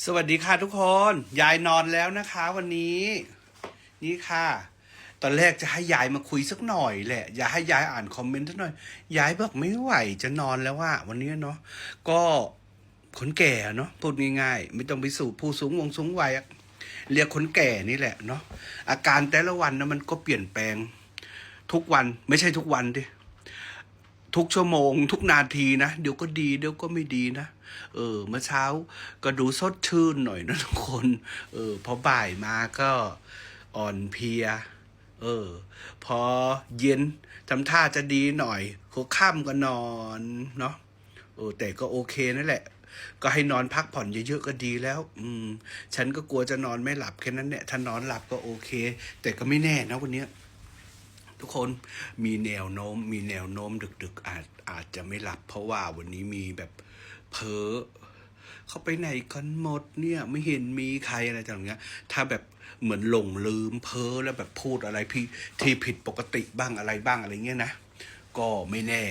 สวัสดีค่ะทุกคน ยายนอนแล้วนะคะ วันนี้ นี่ค่ะ ตอนแรกจะให้ยายมาคุยสักหน่อยแหละ อย่าให้ยายอ่านคอมเมนต์สักหน่อย ยายบอกไม่ไหวจะนอนแล้วว่าวันนี้เนาะก็คนแก่เนาะพูดง่ายๆไม่ต้องไปสู่ผู้สูงวงสูงวัยเรียกคนแก่นี่แหละเนาะอาการแต่ละวันนะมันก็เปลี่ยนแปลงทุกวันไม่ใช่ทุกวันดิ ทุกชั่วโมง ทุกนาทีนะ เดี๋ยวก็ดี เดี๋ยวก็ไม่ดีนะ เออ เมื่อเช้าก็ดูสดชื่นหน่อยนะทุกคน เออ พอบ่ายมาก็อ่อนเพลีย เออ พอเย็นทำท่าจะดีหน่อยหัวค่ำก็นอนเนาะ เออ แต่ก็โอเคนั่นแหละ ก็ให้นอนพักผ่อนเยอะๆก็ดีแล้ว อืม ฉันก็กลัวจะนอนไม่หลับแค่นั้นเนี่ยถ้านอนหลับก็โอเค แต่ก็ไม่แน่นะวันเนี้ย ทุกคนมีแนวโน้ม มีแนวโน้มดึก ๆ อาจอาจจะไม่หลับ เพราะว่าวันนี้มีแบบเพ้อเขาไปไหนกันหมดเนี่ยไม่เห็นมีใครอะไรต่างเงี้ย ถ้าแบบเหมือนหลงลืมเพ้อแล้วแบบพูดอะไรพี่ที่ผิดปกติบ้างอะไรบ้างอะไรเงี้ยนะก็ไม่แน่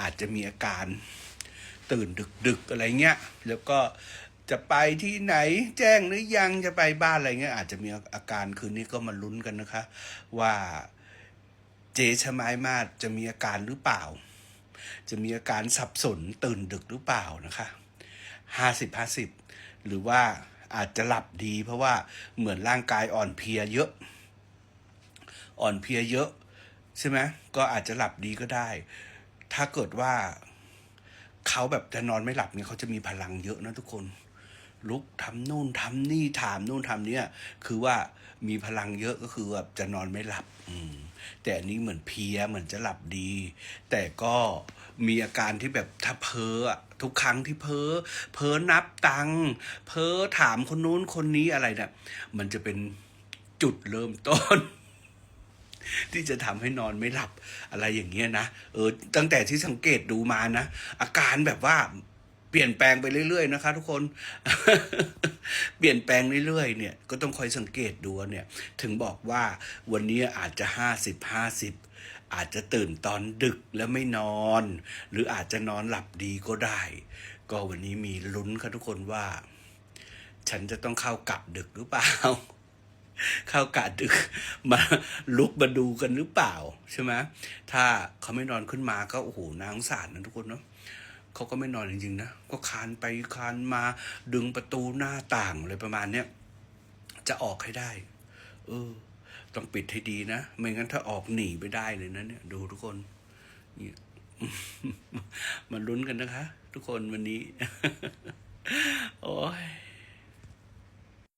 อาจจะมีอาการตื่นดึก ๆ อะไรเงี้ย แล้วก็จะไปที่ไหนแจ้งหรือยังจะไปบ้านอะไรเงี้ยอาจจะมีอาการคืนนี้ก็มาลุ้นกันนะคะ ว่า เจชมายมาศจะมีอาการหรือเปล่า จะมีอาการสับสนตื่นดึกหรือเปล่านะคะห้าสิบห้าสิบหรือว่าอาจจะหลับดีเพราะว่าเหมือนร่างกายอ่อนเพลียเยอะ อ่อนเพลียเยอะใช่ไหมก็อาจจะหลับดีก็ได้ ถ้าเกิดว่าเขาแบบจะนอนไม่หลับเนี่ยเขาจะมีพลังเยอะนะทุกคน ลุกทำนู่นทำนี่ถามนู่นทำเนี่ยคือว่ามีพลังเยอะก็คือแบบจะนอนไม่หลับ อืม แต่อันนี้เหมือนเพียเหมือนจะหลับดี แต่ก็มีอาการที่แบบถ้าเพ้อทุกครั้งที่เพ้อเพ้อนับตังเพ้อถามคนนู้นคนนี้อะไรเนี่ยมันจะเป็นจุดเริ่มต้น ที่จะทำให้นอนไม่หลับอะไรอย่างเงี้ยนะเออ ตั้งแต่ที่สังเกตดูมานะอาการแบบว่า เปลี่ยนแปลงไปเรื่อยๆนะคะ ทุกคน เปลี่ยนแปลงเรื่อยๆเนี่ยก็ต้องคอยสังเกตดูเนี่ย ถึงบอกว่าวันนี้อาจจะห้าสิบห้าสิบอาจจะตื่นตอนดึกแล้วไม่นอน หรืออาจจะนอนหลับดีก็ได้ ก็วันนี้มีลุ้นค่ะทุกคนว่า ฉันจะต้องเข้ากะดึกหรือเปล่า เข้ากะดึกมาลุกมาดูกันหรือเปล่า ใช่ไหมถ้าเขาไม่นอนขึ้นมาก็โอ้โหนาสงสารนะทุกคนเนาะ เขาก็ไม่นอนจริงๆนะก็คานไปคานมาดึงประตูหน้าต่างอะไรประมาณเนี้ยจะออกให้ได้ เออ ต้องปิดให้ดีนะ ไม่งั้นถ้าออกหนีไปได้เลยนะเนี่ย ดูทุกคนเนี่ยมาลุ้นกันนะคะ ทุกคนวันนี้ โอย